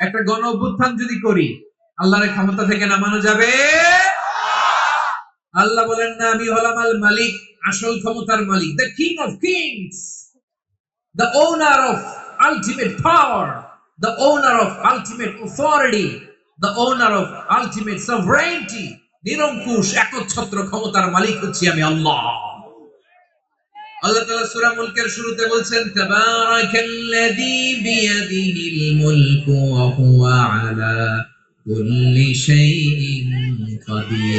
একটা গণ অভ্যুত্থান যদি করি, আল্লাহর ক্ষমতা থেকে নামানো যাবে? আল্লাহ। বলেন, না, আমি হলাম আল মালিক, আসল ক্ষমতার মালিক the king of kings the owner of ultimate power the owner of ultimate authority the owner of ultimate sovereignty নিরঙ্কুশ, একচ্ছত্র ক্ষমতার মালিক হচ্ছি আমি আল্লাহ। শুরুতে বলছেন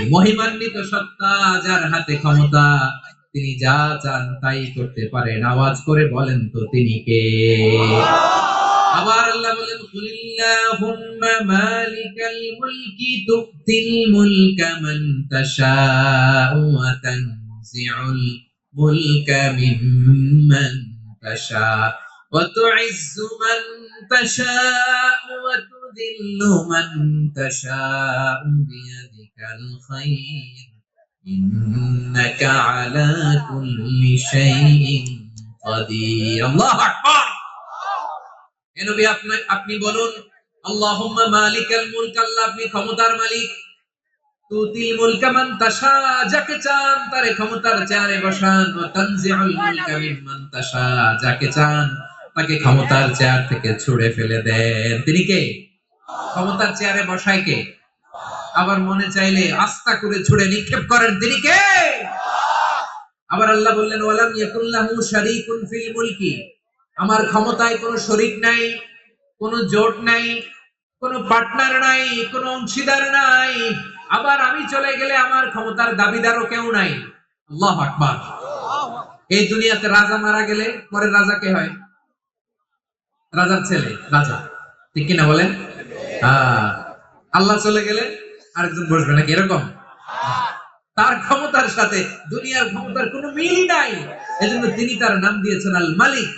মহিমান্বিত সত্তা যার হাতে ক্ষমতা, তিনি যা চান তাই করতে পারেন। আওয়াজ করে বলেন তো তিনি কে? আবার আল্লাহ বলেন মালিকাল মুলকি তুতিল মুলকা الملك ممن تشاء وتعز من تشاء وتذل من تشاء بيدك الخير إنك على كل شيء قدير الله أكبر এ নবী আপনি আপনি বলুন আল্লাহুম্মা মালিকাল মুলক আল্লাহ আপনি ক্ষমতার মালিক তুতিল মান তাশা, যাকে চান তারে ক্ষমতার চেয়ারে বসান তানজিউল তাশা, যাকে চান তাকে ক্ষমতার চেয়ার থেকে ফেলে দেন। তিনি কে? ক্ষমতার চেয়ারে বসায় কে? আবার মনে চাইলে করে নিক্ষেপ করেন। তিনি কে? আবার আল্লাহ বললেন, ওয়ালাম ইয়াকুল্লাহু শারীকুন ফিল মুলকি। আমার ক্ষমতায় কোনো শরীক নাই, কোনো জোট নাই, কোনো পার্টনার নাই, কোনো অংশীদার নাই। আবার আমি চলে গেলে আমার ক্ষমতার দাবিদারও কেউ নাই। আল্লাহ আকবার। এই দুনিয়াতে রাজা মারা গেলে পরে রাজা কে হয়? রাজার ছেলে, রাজা। ঠিক কিনা বলেন? আল্লাহ চলে গেলে আরেকজন বসবে নাকি এরকম? তার ক্ষমতার সাথে দুনিয়ার ক্ষমতার কোনো মিল নাই। এজন্য তিনি তার নাম দিয়েছেন আল মালিক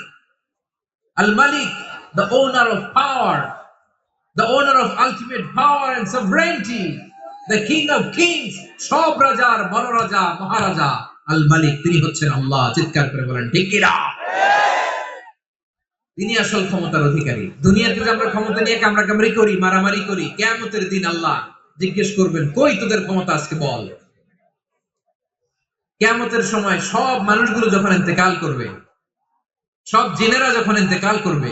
আল মালিক the owner of power, the owner of ultimate power and sovereignty the king of kings, সব রাজার বড় রাজা মহারাজা আল মালিক তিনি হচ্ছেন আল্লাহ। চিৎকার করে বলেন তিনি আসল ক্ষমতার অধিকারী। দুনিয়াতে যে আমরা ক্ষমতা নিয়ে কামড়া কামড়ি করি, মারামারি করি কেমতের দিন আল্লাহ জিজ্ঞেস করবেন, কই তোদের ক্ষমতা আজকে বল? কেমতের সময় সব মানুষগুলো যখন ইন্তেকাল করবে, সব জিনেরা যখন ইন্তেকাল করবে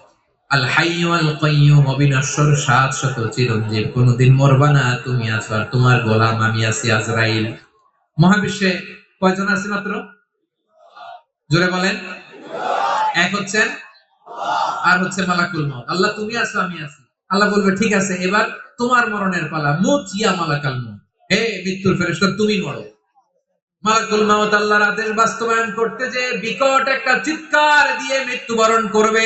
আল কাইয়ুম অবিনশ্বর সাত শত চিরঞ্জীব। মরবা না তুমি আছো, আর তোমার গোলাম আমি আছি আজরাইল। মহাবিশ্বে কয়জন আছে মাত্র? জোরে বলেন। এক হচ্ছেন? আর হচ্ছে মালাকুল মত আল্লাহ, তুমি আছো, আমি আছি। আল্লাহ বলবে, ঠিক আছে, এবার তোমার মরণের পালা। মুত ইয়া মালাকাল মত হে মৃত্যুর ফেরেশতা, তুমি মরো। মালাকুল মাউত আল্লাহর আদেশ বাস্তবায়ন করতে যে বিকট একটা চিৎকার দিয়ে মৃত্যুবরণ করবে।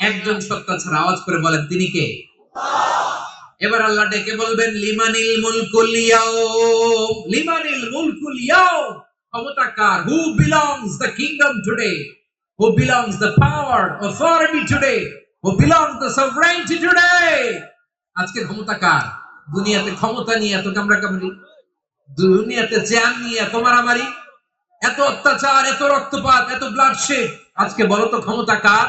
একজন সত্তা ছাড়া আওয়াজ করে বলেন, তিনি কে? এবার আল্লাহ ডেকে বলবেন, লিমানিল মুলকুল ইয়াউম লিমানিল মুলকুল ইয়াউম ক্ষমতা কার who belongs the kingdom today who belongs the power authority today who belongs the sovereignty today আজকে ক্ষমতা কার দুনিয়াতে ক্ষমতা নিয়ে এত কামড়া কামড়ি দুনিয়াতে জ্যাম নিয়ে এত মারামারি। এত অত্যাচার, এত রক্তপাত, এত ব্লাডশেড আজকে বলো তো ক্ষমতা কার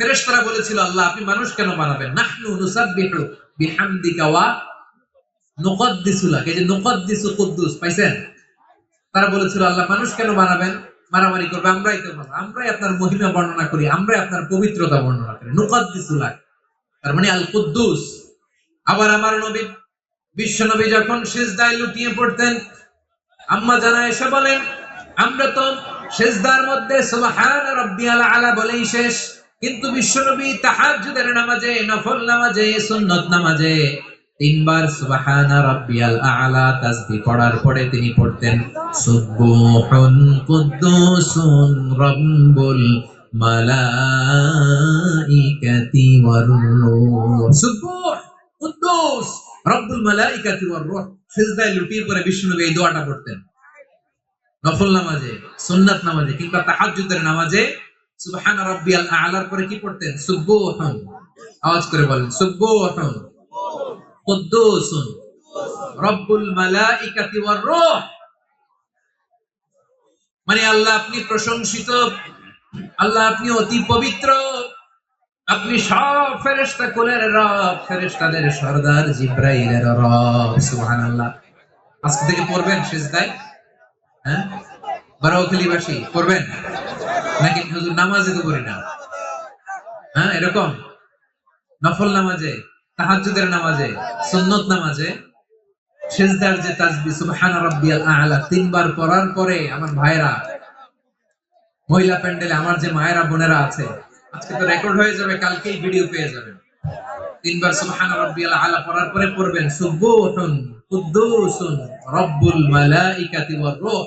ফেরেশতারা বলেছিল, আল্লাহ, আপনি মানুষ কেন বানাবেন? নাহনু নুসাব্বিহু বিহামদিকা ওয়া নুকদ্দিসু এই যে নুকদ্দিসু কুদ্দুস, পাইছেন? তারা বলেছিল, আল্লাহ, মানুষ কেন বানাবেন? মারামারি করবে, আমরাই তো বানাবো। আমরাই আপনার মহিমা বর্ণনা করি, আমরাই আপনার পবিত্রতা বর্ণনা করি। নুকদ্দিসু লাক তার মানে আল কুদ্দুস আবার আমার নবী, বিশ্ব নবী যখন সিজদায় লুটিয়ে পড়তেন, আম্মা জানা এসে বলেন, আমরা তো সেজদার মধ্যে সুবহান রাব্বিয়াল আলা বলেই শেষ। কিন্তু বিশ্বনবী তাহাজ্জুদের নামাজে, নফল নামাজে, সুন্নত নামাজে তিনবার সুবহান রাব্বিয়াল আলা তাসবিহ পড়ার পরে তিনি পড়তেন, সুবহুন কুদ্দুসুন রাব্বুল মালাইকাতি ওয়ার রূহ। সুবহ কুদ্দুস, রব্বুল মালাইকাতি ওয়ার রূহ। সিজদায় লুটিয়ে পড়ে বিশ্বনবী এই দোয়াটা পড়তেন। নফল নামাজে, সুন্নাত নামাজে কিংবা তাহাজ্জুদের নামাজে সুবহান রাব্বিয়াল আলার পরে কি পড়তেন? সুবহান। আওয়াজ করে বলেন, সুবহান। কুদ্দুসুন। রব্বুল মালাইকাতি ওয়ার রূহ। মানে আল্লাহ আপনি প্রশংসিত, আল্লাহ আপনি অতি পবিত্র। আপনি সব ফেরেশতা কুলের রব, ফেরেশতাদের সর্দার জিব্রাইলের রব, সুবহানাল্লাহ। আজকে থেকে পড়বেন সিজদায় হ্যাঁ? বারাউখালীবাসী করবেন? নাকি হুজুর নামাজে তো করি না? হ্যাঁ এরকম? নফল নামাজে, তাহাজ্জুদের নামাজে, সুন্নত নামাজে, সেজদার যে সুবহান রাব্বিয়াল আ'লা, তিনবার পড়ার পরে আমার ভাইরা মহিলা প্যান্ডেলে আমার যে মায়েরা, বোনেরা আছে, আজকে তো রেকর্ড হয়ে যাবে, কালকেই ভিডিও পেয়ে যাবেন। তিনবার সুবহান রাব্বিয়াল আ'লা পড়ার পরে পড়বেন, সুবহুন, কুদ্দুসুন, রব্বুল মালাইকাতি ওয়ার রূহ।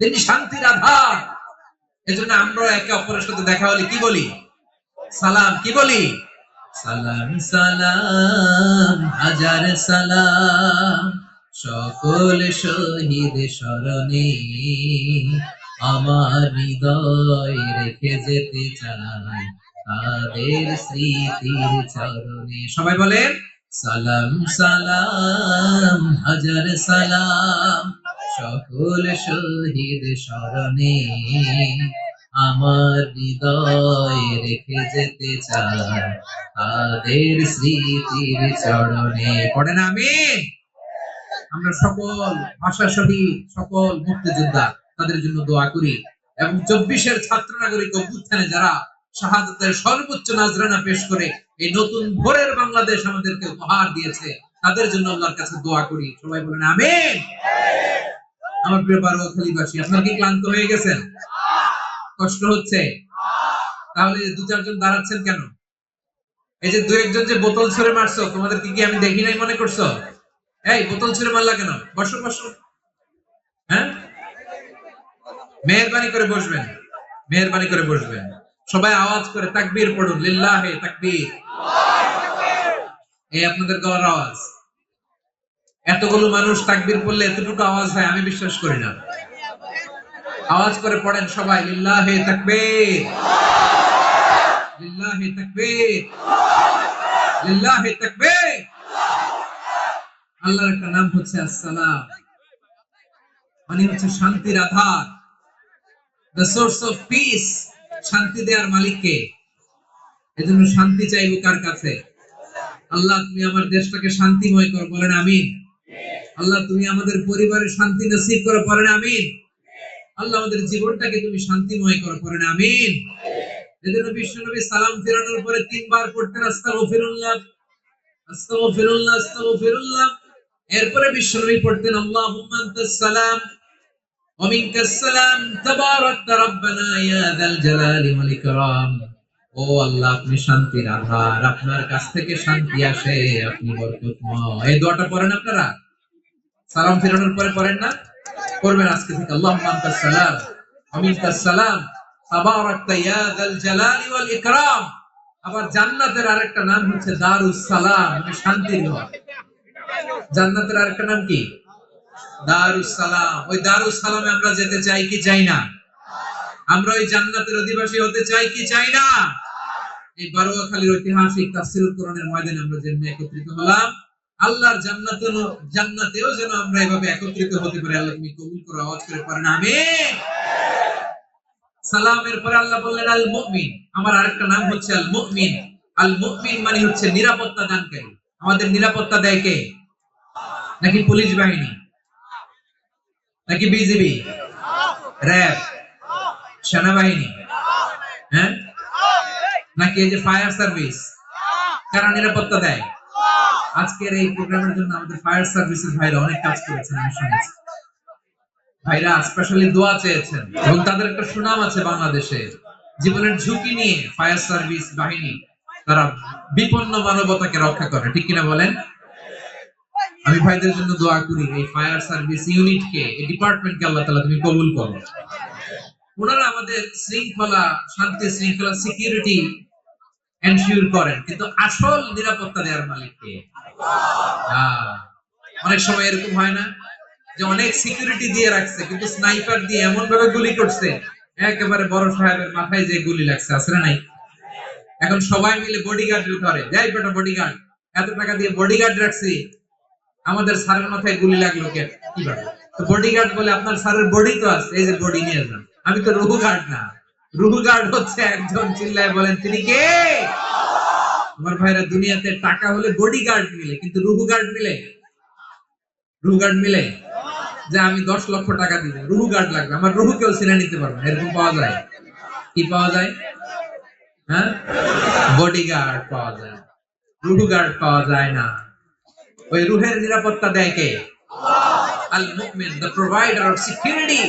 তিনি শান্তির আধার। এজন্য আমরা একে অপরের সাথে দেখা হলে কি বলি? সালাম, কি বলি? সালাম সালাম, হাজার সালাম। সকল শহীদ স্মরণে আমার হৃদয় রেখে যেতে চাই তাদের স্মৃতির চরণে। সবাই বলেন, সালাম সালাম, হাজার সালাম। সকল শহীদ স্মরণে আমার হৃদয় রেখে যেতে চাই তাদের স্মৃতির চরণে পড়েন আমি? আমরা সকল ভাষা শহীদ, সকল মুক্তিযোদ্ধা তাদের জন্য দোয়া করি এবং চব্বিশের ছাত্র নাগরিক অভ্যুত্থানে যারা শাহাদতের সর্বোচ্চ নাজরানা পেশ করে এই নতুন ভোরের বাংলাদেশ আমাদেরকে উপহার দিয়েছে, তাদের জন্য আল্লাহর কাছে দোয়া করি। সবাই বলেন, আমিন। আমার প্রিয় বারোখালীবাসী আপনার কি ক্লান্ত হয়ে গেছেন? কষ্ট হচ্ছে? তাহলে দু চারজন দাঁড়াচ্ছেন কেন? এই যে দু একজন যে বোতল ছুঁড়ে মারছো তোমাদের কি কি আমি দেখি নাই মনে করছ? এই, বোতল ছুঁড়ে মারলা কেন? বসো বসো। হ্যাঁ? মেহরবানি করে বসবেন। মেহরবানি করে বসবেন। সবাই আওয়াজ করে, তাকবীর পড়ুন। লিল্লাহে তাকবীর। এই আপনাদের গলার আওয়াজ। এতগুলো মানুষ তাকবির পড়লে এতটুকু আওয়াজ হয়, আমি বিশ্বাস করি না। আওয়াজ করে পড়েন সবাই, লিল্লাহে তাকবীর লিল্লাহে তাকবীর লিল্লাহে তাকবীর। আল্লাহর একটা নাম হচ্ছে আসসালাম। মানে হচ্ছে শান্তির আধার। দ্য সোর্স অফ পিস শান্তি দেওয়ার মালিককে। এজন্য শান্তি চাইব কার কাছে? আল্লাহ, তুমি আমার দেশটাকে শান্তিময় কর, বলেন আমিন। আল্লাহ, তুমি আমাদের পরিবারে শান্তি নসিব করো বলেন আমিন। আল্লাহ, আমাদের জীবনটাকে তুমি শান্তিময় করো বলেন আমিন। এজন্য বিশ্বনবী সালাম ফেরানোর পরে তিনবার পড়তেন, আস্তাগফিরুল্লাহ আস্তাগফিরুল্লাহ আস্তাগফিরুল্লাহ। এরপরে বিশ্বনবী পড়তেন, আল্লাহুম্মা আনতাস সালাম, ওয়া মিনকাস সালাম, তাবারাকতা রাব্বানা ইয়া যাল জালালি ওয়াল ইকরাম। ও আল্লাহ, আপনি শান্তির আধার, আপনার কাছ থেকে শান্তি আসে, আপনি বরকতময়। এই দোয়াটা পড়েন আপনারা? সালাম ফেরানোর পরে পড়েন না? করবেন আজকে থেকে। আনতাস সালাম। ওয়া সালাম। আবার জান্নাতের আরেকটা নাম হচ্ছে দারুস সালাম। মানে শান্তির ঘর। জান্নাতের আরেকটা নাম কি? দারুস সালাম। ওই দারুস সালামে আমরা যেতে চাই কি চাই না? আমরা ওই জান্নাতের অধিবাসী হতে চাই কি চাই না? এই বারোয়াখালীর ঐতিহাসিক তাফসিরুল কোরআনের ময়দানে আমরা যেন একত্রিত হলাম আল্লাহর জান্নাতে জান্নাতেও যেন আমরা এভাবে একত্রিত হতে পারি। আল্লাহ তুমি কবুল করো, আওয়াজ করে পারেন, আমিন। সালামের পরে আল্লাহ বললেন আল মুমিন আমার আরেকটা নাম হচ্ছে আল মুমিন আল মুমিন মানে হচ্ছে নিরাপত্তা দানকারী। আমাদের নিরাপত্তা দেয় কে? নাকি পুলিশ বাহিনী? নাকি বিজিবি? র্যাব? সেনাবাহিনী? হ্যাঁ? নাকি এই যে ফায়ার সার্ভিস? কারা নিরাপত্তা দেয়? আজকের এই প্রোগ্রামের জন্য আমাদের ফায়ার সার্ভিসের ভাইরা অনেক কাজ করেছেন, আমি শুনেছি। ভাইরা স্পেশালি দোয়া চেয়েছেন। এবং তাদের একটা সুনাম আছে বাংলাদেশে। জীবনের ঝুঁকি নিয়ে ফায়ার সার্ভিস বাহিনী তারা বিপন্ন মানবতাকে রক্ষা করে। ঠিক কিনা বলেন? আমি ভাইদের জন্য দোয়া করি এই ফায়ার সার্ভিস ইউনিটকে, এই ডিপার্টমেন্টকে আল্লাহ তাআলা তুমি কবুল করো। ওনারা আমাদের শৃঙ্খলা, শান্তি, শৃঙ্খলা সিকিউরিটি এনশিওর করেন, কিন্তু আসল নিরাপত্তা দেওয়ার মালিক কে? অনেক সময় এরকম হয় না যে অনেক সিকিউরিটি দিয়ে রাখছে, কিন্তু স্নাইপার দিয়ে এমন ভাবে গুলি করছে, একেবারে বড় সাহেবের মাথায় যে গুলি লাগছে আসলে নাই? এখন সবাই মিলে বডিগার্ড ধরে যাই বেটা বডিগার্ড এত টাকা দিয়ে বডিগার্ড রাখছি, আমাদের স্যারের মাথায় গুলি লাগল কে কীভাবে তো বডিগার্ড বলে, আপনার স্যারের বডি তো আছে, এই যে বডি নিয়ে যান। আমি তো রুহু গার্ড না। রুহু গার্ড হচ্ছে একজন, চিল্লায় বলেন, তিনি কে? আমার ভাইরা দুনিয়াতে টাকা হলে বডি গার্ড মিলে, কিন্তু রুহু গার্ড মিলে? রুহু গার্ড মিলে? যে আমি দশ লক্ষ টাকা দিব রুহু গার্ড লাগবে, আমার রুহু কেউ চিনে নিতে পারবে এরকম পাওয়া যায়? কি পাওয়া যায়? হ্যাঁ? বডি গার্ড পাওয়া যায় রুহু গার্ড পাওয়া যায় না। ওই রুহের নিরাপত্তা দেয় কে? আল মুমিন দ্য প্রোভাইডার অফ সিকিউরিটি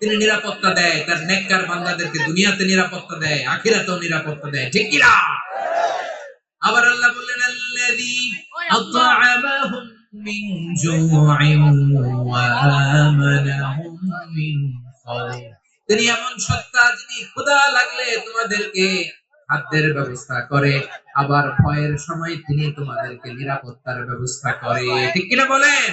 তিনি নিরাপত্তা দেয়, তার নেককার বান্দাদেরকে দুনিয়াতে নিরাপত্তা দেয়, আখিরাতেও নিরাপত্তা দেয়, ঠিক কি না আবার আল্লাহ বললেন, আল্লাযী আত'আমাহুম মিন জু'ইন ওয়া আমানাহুম মিন খাউফ তিনি এমন সত্তা যিনি ক্ষুধা লাগলে তোমাদেরকে খাদ্যের ব্যবস্থা করে, আবার ভয়ের সময় তিনি তোমাদেরকে নিরাপত্তার ব্যবস্থা করে, ঠিক কিনা বলেন?